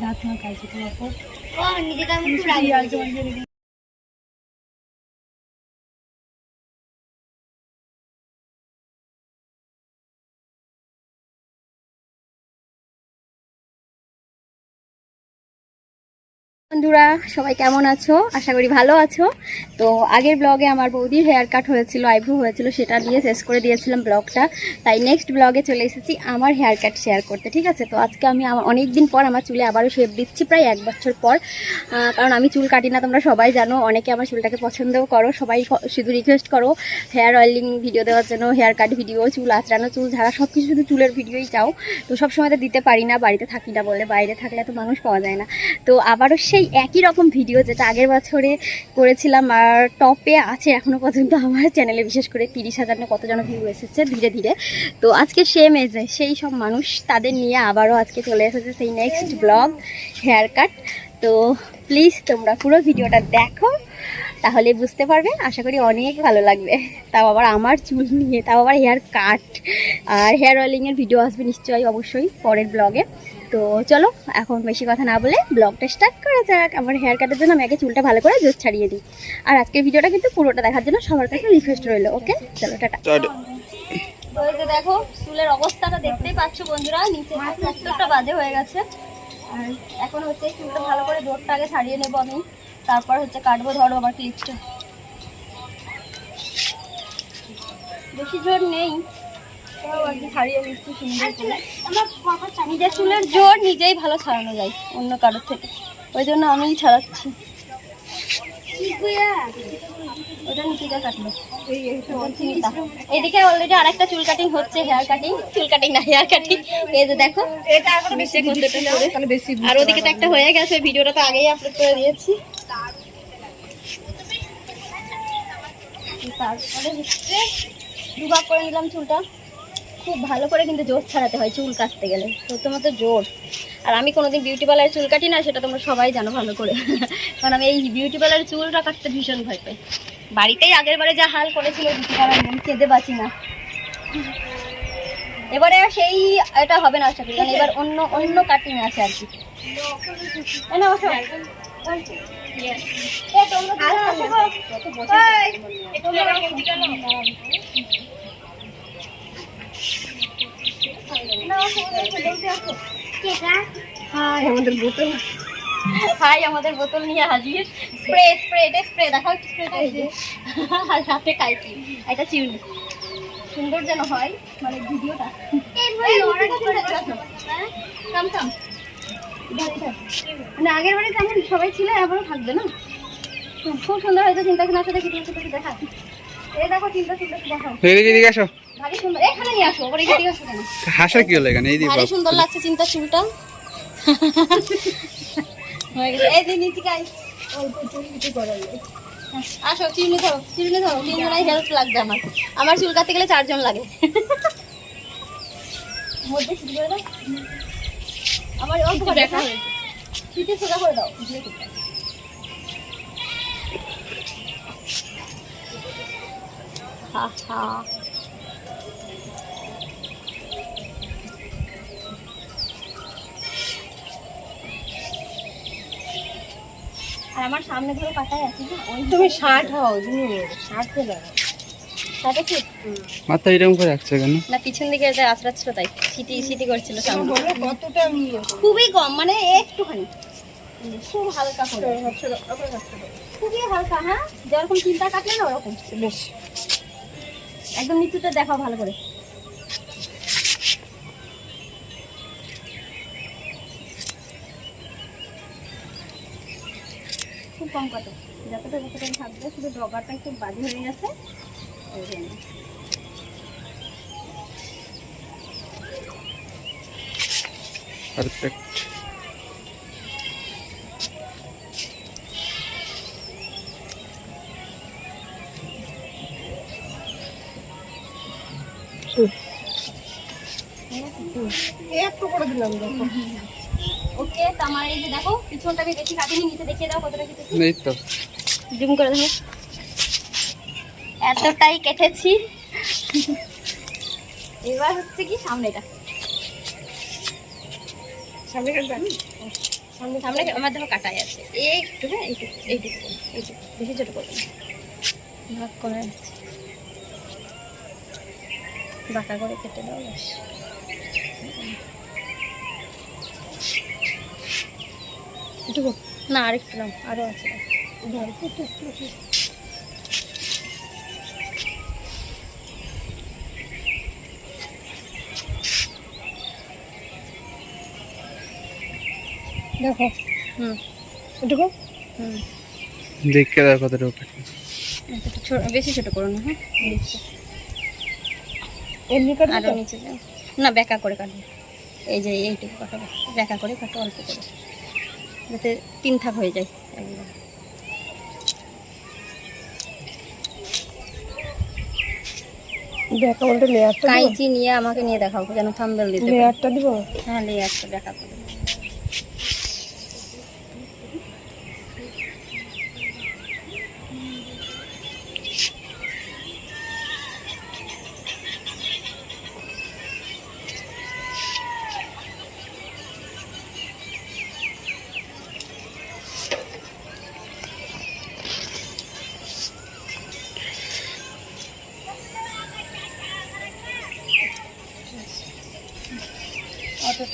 দাঁত না কাজ বন্ধুরা, সবাই কেমন আছো? আশা করি ভালো আছো। তো আগের ব্লগে আমার বৌদির হেয়ার কাট হয়েছিল আইব্রো হয়েছিল, সেটা দিয়ে শেষ করে দিয়েছিলাম ব্লগটা তাই নেক্সট ব্লগে চলে এসেছি আমার হেয়ার কাট শেয়ার করতে, ঠিক আছে? তো আজকে আমি আমার অনেক দিন পর আমার চুলে আবারও শেপ দিচ্ছি, প্রায় এক বছর পর। কারণ আমি চুল কাটি না, তোমরা সবাই জানো, অনেকে আমার চুলটাকে পছন্দও করো, সবাই শুধু রিকোয়েস্ট করো হেয়ার অয়েলিং ভিডিও দেওয়ার জন্য হেয়ার কাট ভিডিও চুল আঁচড়ানো, চুল ঝাড়া সব কিছু শুধু চুলের ভিডিওই চাও। তো সব সময় তো দিতে পারি না, বাড়িতে থাকি না বলে, বাইরে থাকলে তো মানুষ পাওয়া যায় না। তো আবারও সেই একই রকম ভিডিও যেটা আগের বছরে করেছিলাম আর টপে আছে এখনও পর্যন্ত আমার চ্যানেলে বিশেষ করে তিরিশ হাজার না কতজন ভিউ এসেছে ধীরে ধীরে। তো আজকে সেম এজে সেই সব মানুষ তাদের নিয়ে আবারও আজকে চলে এসেছে সেই নেক্সট ব্লগ হেয়ার কাট তো প্লিজ তোমরা পুরো ভিডিওটা দেখো, তাহলে বুঝতে পারবে, আশা করি অনেক ভালো লাগবে। তাও আবার আমার চুল নিয়ে, তাও আবার হেয়ার কাট আর হেয়ার অয়েলিংয়ের ভিডিও আসবে নিশ্চয়ই অবশ্যই পরের ব্লগে তো চলো এখন বেশি কথা না বলে ব্লগটা স্টার্ট করা যাক। আমার হেয়ার কাটের জন্য আমি আগে চুলটা ভালো করে জোর ছাড়িয়ে দিই। আর আজকের ভিডিওটা কিন্তু পুরোটা দেখার জন্য সবার কাছে রিকোয়েস্ট রইল ওকে চলো টাটা। যে দেখো চুলের অবস্থাটা দেখতেই পাচ্ছ বন্ধুরা নিচে সত্তরটা বাজে হয়ে গেছে। আর এখন হচ্ছে চুলটা ভালো করে জোরটা আগে ছাড়িয়ে নেব আমি। তারপর হচ্ছে কাটবো ধরো আমার ক্লিপটা বেশি জোর নেই। আর কি ছাড়িয়ে সুন্দর নিজের চুলের জোর নিজেই ভালো ছাড়ানো যায় অন্য কারোর থেকে। ওই জন্য আমিই ছাড়াচ্ছি। ওটা নিকিটা কাটলো। এদিকে অলরেডি আরেকটা চুল কাটিং হচ্ছে হেয়ার কাটিং চুল কাটিং না হেয়ার কাটিং এই যে দেখো। আর ওদিকে তো একটা হয়ে গেছে ভিডিওটা তো আগেই আপলোড করে দিয়েছি। তারপরে হচ্ছে করে নিলাম চুলটা। খুব ভালো করে কিন্তু জোর ছাড়াতে হয় চুল কাটতে গেলে। প্রথমত জোর। আর আমি কোনোদিন বিউটি পার্লারে চুল কাটি না সেটা তোমরা সবাই জানো ভালো করে। কারণ আমি এই বিউটি পার্লারে চুলটা কাটতে ভীষণ ভয় পাই। বাড়িতেই আগের বারে যা হাল করেছিল বিউটি পার্লার আমি কেঁদে বাঁচি না। এবারে আর সেই এটা হবে না আশা করি কারণ এবার অন্য অন্য কাটিং আছে আর কি। তোমরা তো আসো গো। কত বছর নাও, তোমরা এসে বলতে আসো। হাই আমাদের বোতল। হাই আমাদের বোতল নিয়ে হাজির। স্প্রে স্প্রে এটা স্প্রে দেখাও স্প্রেটা এই যে। আর হাতে খাইছি এটা চিউনি। সুন্দর যেন হয় মানে ভিডিওটা। কাম কাম মানে আগের বারে কেমন সবাই ছিল এবারও থাকবে না। খুব সুন্দর হয়েছে চিন্তা কিনার সাথে কিছু কিছু দেখা এই দেখো চিন্তা চিন্তা দেখাও আসো। ভারী সুন্দর। এখানে নিয়ে আসো ওপরে এদিকে আসো কেন হাসা কি হলো এখানে? এই দিকে ভারী সুন্দর লাগছে চিন্তা চুলটা হয়ে গেছে। এই দিন নিচে গাই আসো চিরুনি ধরো চিরুনি ধরো। তিনজনাই হেল্প লাগবে আমার। আমার চুল কাটতে গেলে চারজন লাগে। আমার অল্প দেখা সোজা করে দাও। হা হা। আর আমার সামনে ধরো পাতায় আছে ওই তুমি ষাট হও তুমি ষাট কে দাও সাথে কি? মাথা এরকম করে রাখছো কেন? না পিছন দিকে আছড়াচ্ছিল তাই সিটি সিটি করছিল সামনে। কতটা খুবই কম মানে একটুখানি। খুব হালকা করে। খুবই হালকা হ্যাঁ? যেরকম চিন্তা কাটলে না ওরকম। বেশ। একদম নিচুটা দেখাও ভালো করে। কম কাটে যতটা যতটা থাকবে শুধু ডগারটা একটু বাজে হয়ে গেছে। পারফেক্ট একটু করে দিলাম দেখো। ওকে তো আমার এই যে দেখো পিছনটা আমি বেশি কাটিনি নিচে দেখিয়ে দাও কতটা কেটেছি এই তো। জুম করে দেখো। এতটাই কেটেছি। এবার হচ্ছে কি সামনেটা সামনে কাটবে সামনে সামনে আমার দেখো কাটাই আছে। একটু হ্যাঁ এইটুকু এইটুকু করো, এইটুকু বেশি ছোট করবে না। ভাগ করে। বাঁকা করে কেটে দাও এটুকু? না আরেকটু আরও আছে। দেখো। হুম। এটুকু? হুম। দেখে কতটা বেশি ছোট করো না হ্যাঁ? নিচে। এমনি কাটবে আরও নিচে যাও। না বেঁকা করে কাটবে। এই যে এইটুকু কাটাবো বেঁকা করে কাটো অল্প করে। যাতে তিন থাক হয়ে যায়। একদম দেখা বলতে লেয়ারটা দিব? নিয়ে আমাকে নিয়ে দেখাও যেন থাম্বেল দিতে। লেয়ারটা দিব? হ্যাঁ লেয়ারটা দেখা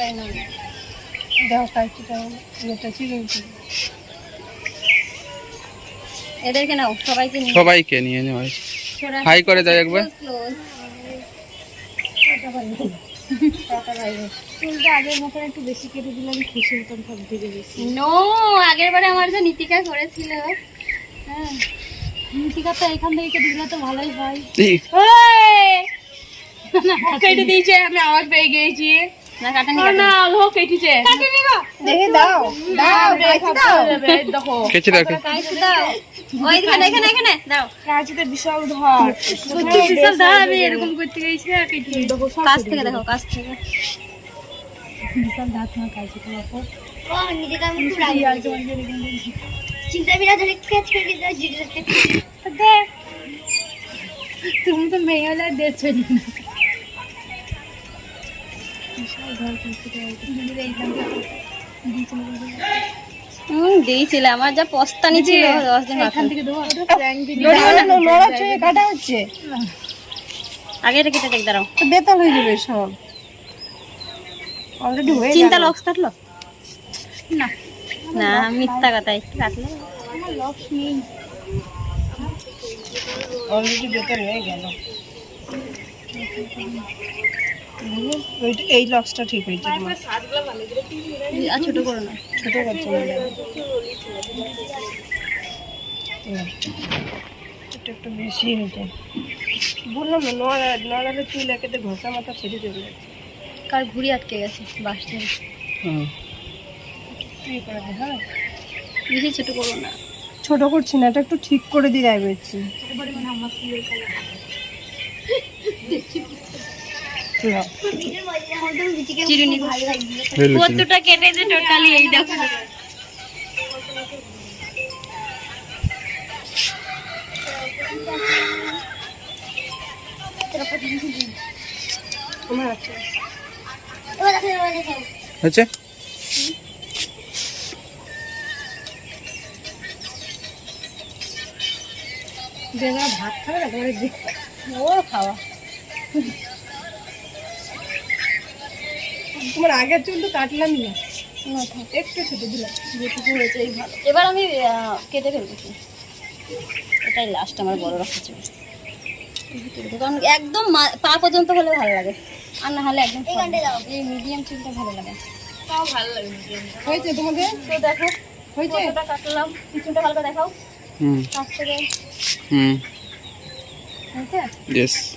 অতটাই না? ইয়েটা এদেরকে নাও সবাইকে নিয়ে সবাইকে নিয়ে নেওয়া হয়েছে হাই করে দাও একবার। আগের বারে আমার যে নীতিকা করেছিল। হ্যাঁ নীতিকা তো এখান থেকে কেটে দিলে তো ভালোই হয়। কেটে দিয়েছে আমি আওয়াজ পেয়ে গিয়েছি। না কাটা নি আলো কেটেছে। দেখে দাও দাও কাঁচি দাও। দেখো। কেচে দাও কেচে। কাইছে দাও। ওই এখানে এখানে এখানে দাও। কাঁচিতে বিশাল ধার। বিশাল ধার। আমি এরকম করতে গেছি আর কেটে দেখো সব কাছ থেকে দেখো কাছ থেকে। বিশাল ধার তোমার কাঁচি তোমার পর ও নিদিকা আমি পুরা চিন্তা বিনা ধরে ক্যাচ করে দিতে জিডতে দেখ। তুমি তো মেয়ে হলে আর হুম দিয়েছিলে আমার যা পস্তানি ছিল দশ দিন এখান থেকে কাটা হচ্ছে। আগে এটা কেটে দেখ দাঁড়াও। বেতাল হয়ে যাবে সব। অলরেডি হয়ে চিন্তা লক্স কাটলো? না। না মিথ্যা কথা একটু কাটলে অলরেডি বেতাল হয়ে গেল। এই লক্সটা ঠিক হয়েছে। আর ছোট করো না। ছোট করছে না। এটা একটু বেশি হয়েছে। বললাম না নড়া নড়ালে চুল একেতে ঘষা মাথা ছেড়ে চলে যাচ্ছে। কার ঘুড়ি আটকে গেছে? বাস ধরে হুম। করে দে হ্যাঁ। বেশি ছোট করো না। ছোট করছি না এটা একটু ঠিক করে দিয়ে যাই বলছি। বুঝলো, কতটা কেটেছে টোটালি এই দেখো। হয়েছে বেলা ভাত খাবে না ও খাওয়া। তোমার আগের চুল তো কাটলামই না। না, একটু ছোট দিলাম যেটুকু হয়েছে এই ভালো। এবার আমি কেটে ফেলতেছি। এটাই লাস্ট আমার বড় রাখা ছিল কারণ একদম মা- পা পর্যন্ত হলে ভালো লাগে। আর না হলে একদম এই মিডিয়াম চুলটা ভালো লাগে। হয়েছে তোমাদের? তো দেখো হয়েছে? কাটলাম। পিছনটা ভালো দেখাও। হুম। কাছ থেকে। হুম। হয়েছে? ইয়েস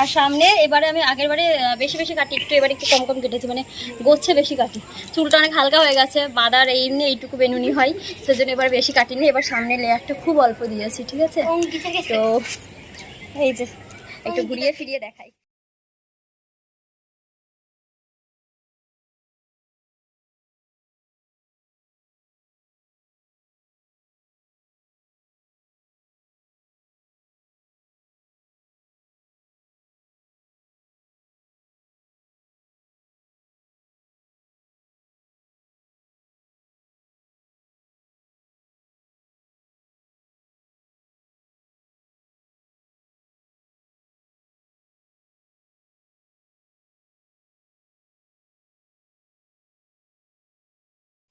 আর সামনে এবারে আমি আগের বারে বেশি বেশি কাটি একটু এবারে একটু কম কম কেটেছি মানে গোচ্ছে বেশি কাটি। চুলটা অনেক হালকা হয়ে গেছে বাদার এই নিয়ে এইটুকু বেনুনি হয় সেজন্য এবার বেশি কাটিনি এবার সামনে লেয়ারটা খুব অল্প দিয়েছি ঠিক আছে? তো এই যে একটু ঘুরিয়ে ফিরিয়ে দেখাই।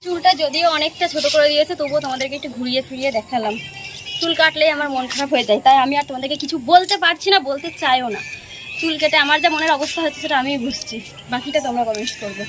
চুলটা যদিও অনেকটা ছোট করে দিয়েছে, তবুও তোমাদেরকে একটু ঘুরিয়ে ফিরিয়ে দেখালাম। চুল কাটলেই আমার মন খারাপ হয়ে যায়, তাই আমি আর তোমাদেরকে কিছু বলতে পারছি না, বলতে চাইও না। চুল কেটে আমার যা মনের অবস্থা হচ্ছে সেটা আমি বুঝছি। বাকিটা তোমরা কমেন্টস করবে।